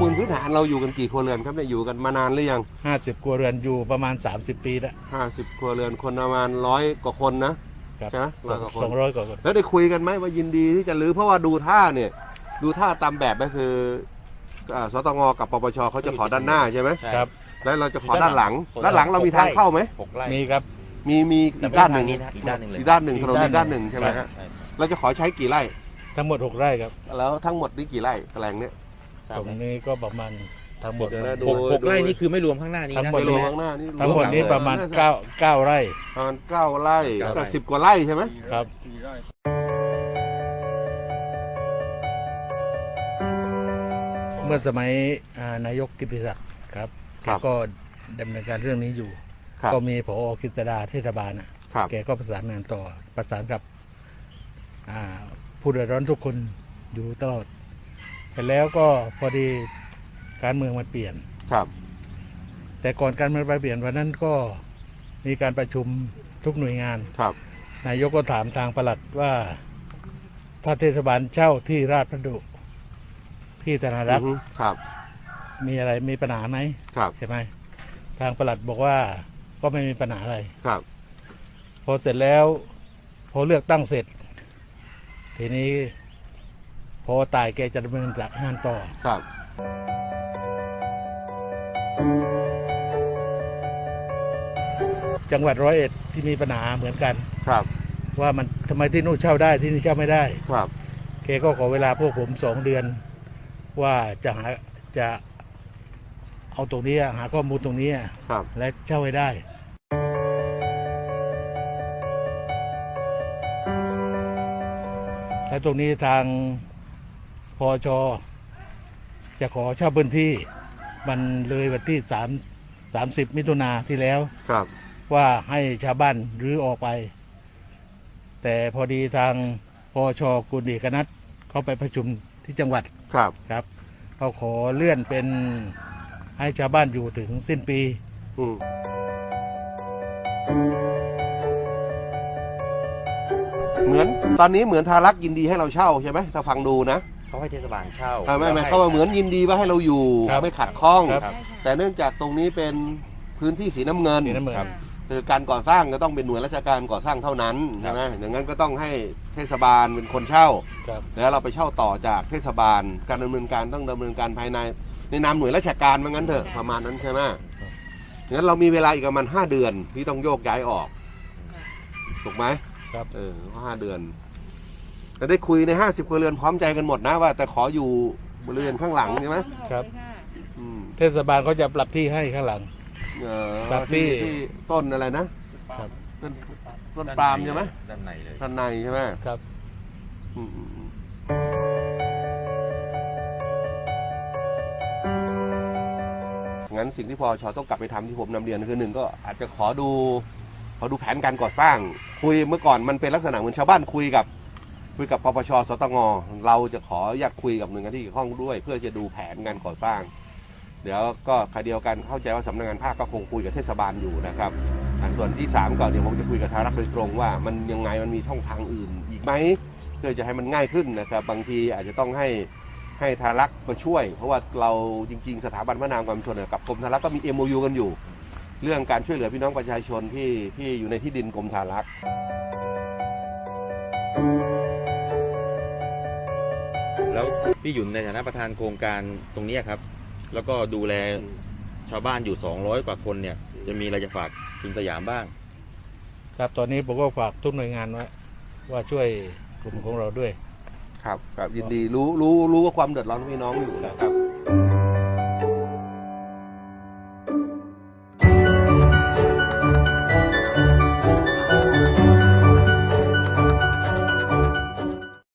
แผนเราอยู่กันกี่ครัวเรือนครับเนี่ยอยู่กันมานานหรือยังห้าสิบครัวเรือนอยู่ประมาณ 30 ปีแล้วห้าสิบครัวเรือนคนประมาณร้อยกว่าคนนะ ครับใช่ไหมสร้ออยงกว่าคน สองร้อยกว่าคนแล้วได้คุยกันไหมว่ายินดีที่จะรื้อเพราะว่าดูท่าเนี่ย ดูท่าตามแบบก็คืออ่าสตงกับปปชเขาจะขอด้านหน้าใช่ไหมใช่ ครับ แล้วเราจะขอด้านหลังคนละด้านหลังเรามีทางเข้าไหมหกไร่ มีครับ มีมีแต่อีกไม่ด้านหนึ่งทางนี้นะอีกด้านหนึ่งเลย อีกด้านหนึ่งถนนอีอีกกด้าด้านนหหนึ่นึ่งงใช่ไหมใช่ฮะใช่ เราจะขอใช้กี่ไร่ ทั้งหมด 6 ไร่ครับ แล้วทั้งหมดนี่กี่ไร่แปลงเนี้ย ทราบตรงไหมนี้ก็ประมาณทั้งหมดเดี๋ยวนะดู หกหกไร่นี่คือไม่รวมข้างหน้านี้ทั้งนะหมด ไปลงข้างหน้านี่ทั้งหมดนี้ประมาณ9 9ไร่ประมาณเก้าไร่เก้าไร่ก็สิบกว่าไร่ใช่ไหม ครับ เมื่อสมัยอ่านายกกิติศักดิ์ครับครับก็ดำเนินการเรื่องนี้อยู่ ครับ ก็มีผอกิตดาเทศบาลน่ะ ครับ แกก็ประสานงานต่อประสานกับ อ่าผู้เดือดร้อนทุกคนอยู่ตลอด แต่แล้วก็พอดีการเมืองมันเปลี่ยน ครับ แต่ก่อนการเมืองเปลี่ยนวันนั้นก็มีการประชุมทุกหน่วยงาน ครับ นายกก็ถามทางปลัดว่าถ้าเทศบาลเช่าที่ราชพัสดุที่ธนารักษ์อือฮึครับ มีอะไรมีปัญหาไหมครับ ใช่ไหมทางปลัดบอกว่าก็ไม่มีปัญหาอะไร ครับ พอเสร็จแล้ว พอเลือกตั้งเสร็จ ทีนี้ พอตายแกจะดำเนินงานต่อ ครับ จังหวัดร้อยเอ็ดที่มีปัญหาเหมือนกัน ครับ ว่ามันทำไมที่นู่นเช่าได้ที่นี่เช่าไม่ได้ ครับ แกก็ขอเวลาพวกผมสองเดือน ว่าจะหาจะเอาตรงนี้หาข้อมูลตรงนี้ครับ และเช่าให้ได้ และตรงนี้ทาง พอชจะขอเช่าพื้นที่มันเลยวันที่สามสามสิบมิถุนาที่แล้ว ครับ ว่าให้ชาวบ้านรื้อออกไป แต่พอดีทางพอชกุลเอกนัทเขาไปประชุมที่จังหวัดครับ ครับเขาขอเลื่อนเป็นให้ชาวบ้านอยู่ถึงสิ้นปี อืมเหมือนตอนนี้เหมือนทารักยินดีให้เราเช่าใช่ไหมถ้าฟังดูนะ เขาให้เทศบาลเช่าอ่าไม่ไม่แล้วให้เขาว่าเหมือนยินดีว่าให้เราอยู่ครับไม่ขัดข้อง ครับ แต่เนื่องจากตรงนี้เป็นพื้นที่สีน้ำเงิน สีน้ำเงิน ครับ คือการก่อสร้างก็ต้องเป็นหน่วยราชการก่อสร้างเท่านั้นใช่ไหมอย่างนั้นก็ต้องให้เทศบาลเป็นคนเช่า ครับ แล้วเราไปเช่าต่อจากเทศบาล การดำเนินการต้องดำเนินการภายใน ในนามหน่วยราชการว่างั้นเถอะประมาณนั้นใช่ไหมงั้นเรามีเวลาอีกประมาณห้าเดือนที่ต้องโยกย้ายออก ถูกไหมครับ เออห้าเดือน แต่ได้คุยในห้าสิบครัวเรือนพร้อมใจกันหมดนะว่า แต่ขออยู่บริเวณข้างหลังใช่ไหมครับ อืมเทศบาลเขาจะปรับที่ให้ข้างหลัง เออครับที่ ที่ต้นอะไรนะครับต้นต้นปาล์มใช่ไหมด้านในเลย ด้านในใช่ไหมครับ อืมอืมอืมงั้นสิ่งที่พอชอต้องกลับไปทำที่ผมนำเรียนคือหนึ่งก็อาจจะขอดู ขอดูแผนการก่อสร้าง คุยเมื่อก่อนมันเป็นลักษณะเหมือนชาวบ้านคุยกับ คุยกับปปชสตงเราจะขออยากคุยกับหน่วยงานที่เกี่ยวข้องด้วย เพื่อจะดูแผนการก่อสร้าง เดี๋ยวก็คาเดียวกันเข้าใจว่าสำนักงานภาคก็คงคุยกับเทศบาลอยู่นะครับส่วนที่สามก็เดี๋ยวผมจะคุยกับทารักโดยตรงว่ามันยังไงมันมีช่องทางอื่นอีกไหมเพื่อจะให้มันง่ายขึ้นนะครับบางทีอาจจะต้องให้ให้ทารักมาช่วย เพราะว่าเราจริง ๆ สถาบันพระนามความชนกับกรมทารักก็มี MOU กันอยู่ เรื่องการช่วยเหลือพี่น้องประชาชนที่ที่อยู่ในที่ดินกรมทารัก แล้วพี่หยุ่นในฐานะประธานโครงการตรงเนี้ยครับ แล้วก็ดูแลชาวบ้านอยู่ 200 กว่าคนเนี่ย จะมีอะไรจะฝากคุณสยามบ้าง ครับตอนนี้ผมก็ฝากทุกหน่วยงานไว้ว่าช่วยกลุ่มของเราด้วย ครับครับยินดีรู้รู้รู้ว่าความเดือดร้อนของพี่น้องอยู่นะครับ